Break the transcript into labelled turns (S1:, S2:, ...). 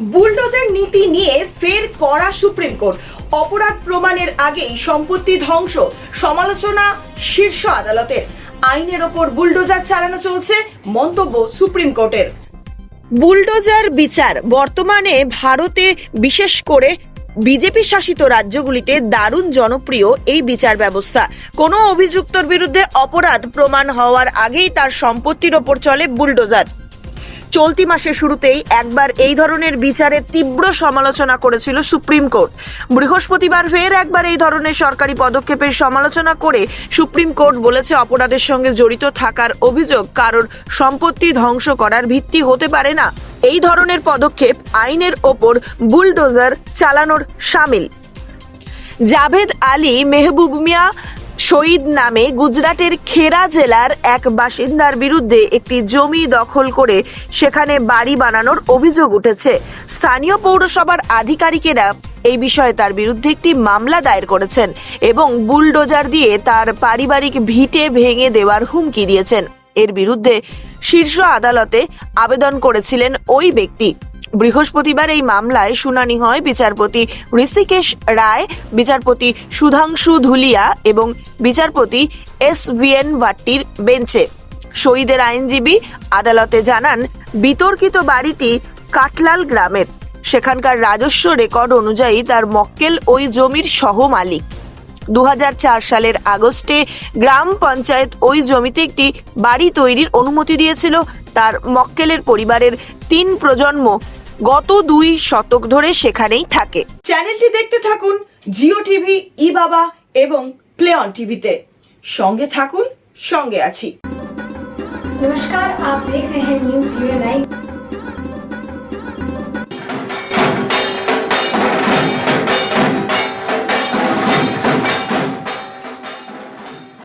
S1: Bulldozer নীতি নিয়ে ফের করা সুপ্রিম কোর্ট। অপরাধ প্রমাণের আগেই সম্পত্তি ধ্বংস, সমালোচনা শীর্ষ আদালতের। আইনের ওপর বুলডোজার চালানো চলছে মন্তব্য সুপ্রিম কোর্টের। বুলডোজার বিচার বর্তমানে ভারতে বিশেষ করে বিজেপি শাসিত রাজ্যগুলিতে দারুণ জনপ্রিয় এই বিচার ব্যবস্থা। কোনো অভিযুক্তর বিরুদ্ধে অপরাধ প্রমাণ হওয়ার আগেই তার সম্পত্তির ওপর চলে বুলডোজার। চলতি মাসের শুরুতেই একবার এই ধরনের বিচারে তীব্র সমালোচনা করেছিল সুপ্রিম কোর্ট। বৃহস্পতিবার ফের একবার এই ধরনের সরকারি পদক্ষেপের সমালোচনা করে সুপ্রিম কোর্ট বলেছে অপরাধের সঙ্গে জড়িত থাকার অভিযোগ কারোর সম্পত্তি ধ্বংস করার ভিত্তি হতে পারে না। এই ধরনের পদক্ষেপ আইনের ওপর বুলডোজার চালানোর সামিল। জাভেদ আলী, মেহবুব মিয়া শহীদ নামে গুজরাটের খেরা জেলার এক বাসিন্দার বিরুদ্ধে একটি জমি দখল করে সেখানে বাড়ি বানানোর অভিযোগ উঠেছে। স্থানীয় পৌরসভার আধিকারিকেরা এই বিষয়ে তার বিরুদ্ধে একটি মামলা দায়ের করেছেন এবং বুলডোজার দিয়ে তার পারিবারিক ভিটে ভেঙে দেওয়ার হুমকি দিয়েছেন। এর বিরুদ্ধে শীর্ষ আদালতে আবেদন করেছিলেন ওই ব্যক্তি। বৃহস্পতিবার এই মামলায় শুনানি হয় বিচারপতি ঋষিকেশ রায়, বিচারপতি সুধাংশু ধুলিয়া এবং বিচারপতি এস ভিএন ভাট্টির বেঞ্চে। শহীদের আইনজীবী আদালতে জানান, বিতর্কিত বাড়িটি কাটলাল গ্রামের। সেখানকার রাজস্ব রেকর্ড অনুযায়ী তার মক্কেল ওই জমির সহ মালিক দু হাজার চার সালের আগস্টে গ্রাম পঞ্চায়েত ওই জমিতে একটি বাড়ি তৈরির অনুমতি দিয়েছিল। তার মক্কেলের পরিবারের তিন প্রজন্ম গত দুই শতক ধরে সেখানেই থাকে। চ্যানেলটি দেখতে থাকুন জিও টিভি ই বাবা এবং প্লে অন টিভিতে। সঙ্গে থাকুন সঙ্গে আছি।
S2: নমস্কার আপনি নিউজ